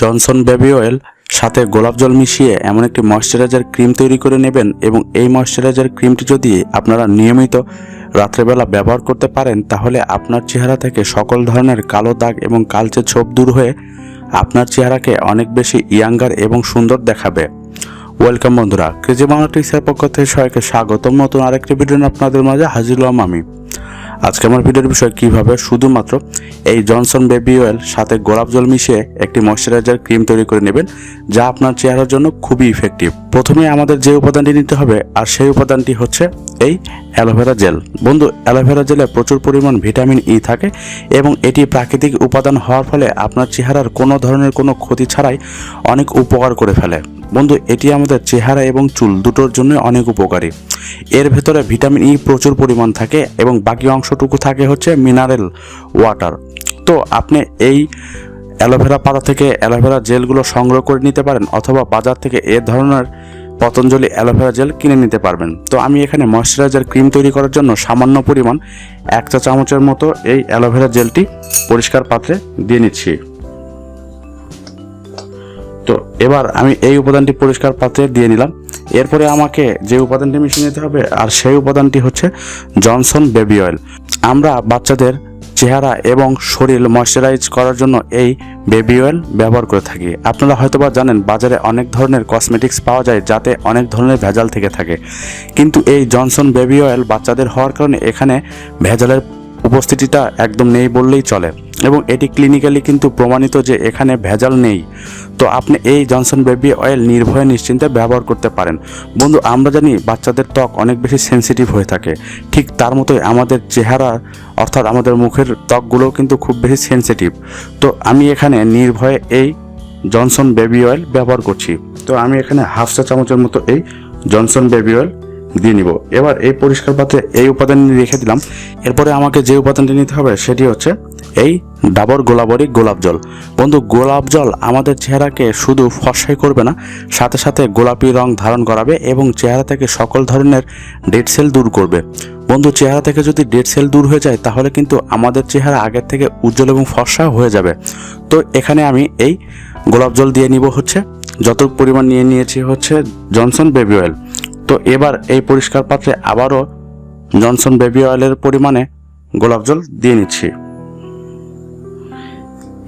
Johnson baby oil সাথে গোলাপ জল মিশিয়ে এমন একটি ময়শ্চারাইজার ক্রিম তৈরি করে নেবেন এবং এই ময়শ্চারাইজার ক্রিমটি যদি আপনারা নিয়মিত রাত্রেবেলা ব্যবহার করতে পারেন, তাহলে আপনার চেহারা থেকে সকল ধরনের কালো দাগ এবং কালচে ছোপ দূর হয়ে আপনার চেহারাকে অনেক বেশি ইয়াঙ্গার এবং সুন্দর দেখাবে। ওয়েলকাম বন্ধুরা ক্রেজি বাংলা টিক্সের পক্ষ থেকে সবাইকে স্বাগতম। নতুন আরেকটি ভিডিও আপনাদের মাঝে হাজির হলাম আমি। আজকে আমার ভিডিওর বিষয় কীভাবে শুধুমাত্র এই জনসন বেবি অয়েল সাথে গোলাপ জল মিশিয়ে একটি ময়শ্চারাইজার ক্রিম তৈরি করে নেবেন, যা আপনার চেহারার জন্য খুবই ইফেক্টিভ প্রথমে আমাদের যে উপাদানটি নিতে হবে, আর সেই উপাদানটি হচ্ছে এই অ্যালোভেরা জেল। বন্ধু, অ্যালোভেরা জেলে প্রচুর পরিমাণ ভিটামিন ই থাকে এবং এটি প্রাকৃতিক উপাদান হওয়ার ফলে আপনার চেহারার কোনো ধরনের কোনো ক্ষতি ছাড়াই অনেক উপকার করে ফেলে। বন্ধু, এটি আমাদের চেহারা এবং চুল দুটোর জন্য অনেক উপকারী। এর ভেতরে ভিটামিন ই প্রচুর পরিমাণ থাকে এবং বাকি অংশটুকু থাকে হচ্ছে মিনারেল ওয়াটার তো আপনি এই অ্যালোভেরা পাতা থেকে অ্যালোভেরা জেলগুলো সংগ্রহ করে নিতে পারেন অথবা বাজার থেকে এ ধরনের পতঞ্জলি অ্যালোভেরা জেল কিনে নিতে পারবেন। তো আমি এখানে ময়শ্চারাইজার ক্রিম তৈরি করার জন্য সামান্য পরিমাণ এক চা চামচের মতো এই অ্যালোভেরা জেলটি পরিষ্কার পাত্রে দিয়ে নিচ্ছি। তো এবার আমি এই উপাদানটি পরিষ্কার পাত্রে দিয়ে নিলাম। এরপরে আমাকে যে উপাদানটি মিশিয়ে নিতে হবে, আর সেই উপাদানটি হচ্ছে জনসন বেবি অয়েল। আমরা বাচ্চাদের চেহারা এবং শরীর ময়শ্চারাইজ করার জন্য এই বেবি অয়েল ব্যবহার করে থাকি। আপনারা হয়তোবা জানেন, বাজারে অনেক ধরনের কসমেটিক্স পাওয়া যায় যাতে অনেক ধরনের ভেজাল থেকে থাকে। কিন্তু এই জনসন বেবি অয়েল বাচ্চাদের হওয়ার কারণে এখানে ভেজালের উপস্থিতিটা একদম নেই বললেই চলে। এবং এটি ক্লিনিক্যালি কিন্তু প্রমাণিত যে এখানে ভেজাল নেই। তো আপনি এই জনসন বেবি অয়েল নির্ভয়ে নিশ্চিন্তে ব্যবহার করতে পারেন। বন্ধু, আমরা জানি বাচ্চাদের ত্বক অনেক বেশি সেন্সিটিভ হয়ে থাকে। ঠিক তার মতোই আমাদের চেহারা অর্থাৎ আমাদের মুখের ত্বকগুলোও কিন্তু খুব বেশি সেন্সিটিভ তো আমি এখানে নির্ভয়ে এই জনসন বেবি অয়েল ব্যবহার করছি। তো আমি এখানে হাফ চা চামচের মতো এই জনসন বেবি অয়েল দিয়ে নিব। এবার এই পরিষ্কার পাত্রে এই উপাদান রেখে দিলাম। এরপরে আমাকে যে উপাদানটি নিতে হবে সেটি হচ্ছে এই ডাবর গোলাবরি গোলাপ জল। বন্ধু, গোলাপ জল আমাদের চেহারাকে শুধু ফর্সাই করবে না, সাথে সাথে গোলাপি রং ধারণ করাবে এবং চেহারা থেকে সকল ধরনের ডেড সেল দূর করবে। বন্ধু, চেহারা থেকে যদি ডেড সেল দূর হয়ে যায়, তাহলে কিন্তু আমাদের চেহারা আগের থেকে উজ্জ্বল এবং ফর্সা হয়ে যাবে। তো এখানে আমি এই গোলাপ জল দিয়ে নিব হচ্ছে যত পরিমাণ নিয়ে নিয়েছি হচ্ছে জনসন বেবি অয়েল। তো এবার এই পরিষ্কার পাত্রে আবারও জনসন বেবি অয়েলের পরিমাণে গোলাপ জল দিয়ে নিচ্ছি।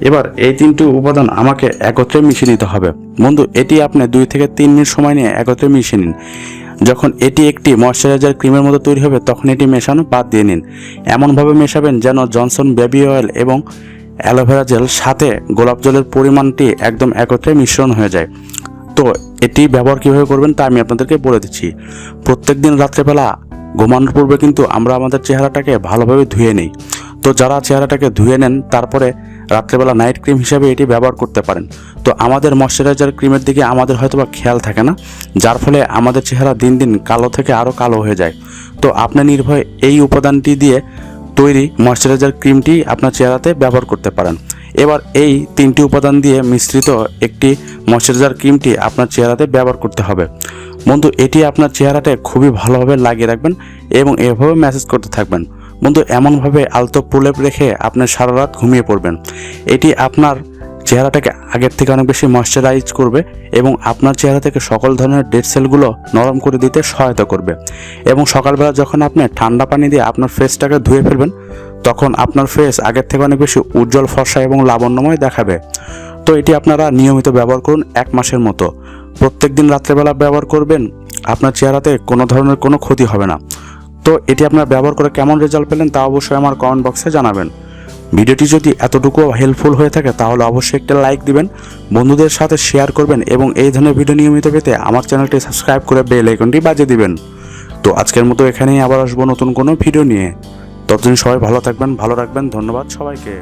এবার এই তিনটি উপাদান আমাকে একত্রে মিশিয়ে নিতে হবে। বন্ধু, এটি আপনি দুই থেকে তিন মিনিট সময় নিয়ে একত্রে মিশিয়ে নিন। যখন এটি একটি ময়শ্চারাইজার ক্রিমের মতো তৈরি হবে, তখন এটি মেশানো বাদ দিয়ে নিন। এমনভাবে মেশাবেন যেন জনসন বেবি অয়েল এবং অ্যালোভেরা জেল সাথে গোলাপ জলের পরিমাণটি একদম একত্রে মিশ্রণ হয়ে যায়। তো এটি ব্যবহার কীভাবে করবেন তা আমি আপনাদেরকে বলে দিচ্ছি। প্রত্যেক দিন রাত্রেবেলা ঘুমানোর পূর্বে কিন্তু আমরা আমাদের চেহারাটাকে ভালোভাবে ধুয়ে নিই। তো যারা চেহারাটাকে ধুয়ে নেন, তারপরে রাত্রেবেলা নাইট ক্রিম হিসেবে এটি ব্যবহার করতে পারেন। তো আমাদের ময়শ্চারাইজার ক্রিমের দিকে আমাদের হয়তোবা খেয়াল থাকে না, যার ফলে আমাদের চেহারা দিন দিন কালো থেকে আরও কালো হয়ে যায়। তো আপনি নির্ভয় এই উপাদানটি দিয়ে তৈরি ময়শ্চারাইজার ক্রিমটি আপনার চেহারাতে ব্যবহার করতে পারেন। এবার এই তিনটি উপাদান দিয়ে মিশ্রিত একটি ময়শ্চারাইজার ক্রিমটি আপনার চেহারাতে ব্যবহার করতে হবে। বন্ধু, এটি আপনার চেহারাতে খুবই ভালোভাবে লাগিয়ে রাখবেন এবং এভাবে ম্যাসেজ করতে থাকবেন। বন্ধু, এমনভাবে আলতো প্রলেপ রেখে আপনি সারা রাত ঘুমিয়ে পড়বেন। এটি আপনার চেহারাটাকে আগের থেকে অনেক বেশি ময়শ্চারাইজ করবে এবং আপনার চেহারা থেকে সকল ধরনের ডেড সেলগুলো নরম করে দিতে সহায়তা করবে। এবং সকালবেলা যখন আপনি ঠান্ডা পানি দিয়ে আপনার ফেসটাকে ধুয়ে ফেলবেন, তখন আপনার ফেস আগের থেকে অনেক বেশি উজ্জ্বল, ফর্সা এবং লাবণ্যময় দেখাবে। তো এটি আপনারা নিয়মিত ব্যবহার করুন এক মাসের মতো। প্রত্যেক দিন রাত্রেবেলা ব্যবহার করবেন, আপনার চেহারাতে কোনো ধরনের কোনো ক্ষতি হবে না। তো এটি আপনারা ব্যবহার করে কেমন রেজাল্ট পেলেন তা অবশ্যই আমার কমেন্ট বক্সে জানাবেন। ভিডিওটি যদি এতটুকু হেল্পফুল হয়ে থাকে তাহলে অবশ্যই একটা লাইক দিবেন, বন্ধুদের সাথে শেয়ার করবেন এবং এই ধরনের ভিডিও নিয়মিত পেতে আমার চ্যানেলটি সাবস্ক্রাইব করে বেল আইকনটি বাজিয়ে দিবেন। তো আজকের মতো এখানেই আবার আসব নতুন কোনো ভিডিও নিয়ে। ততদিন সবাই ভালো থাকবেন, ভালো রাখবেন, ধন্যবাদ সবাইকে।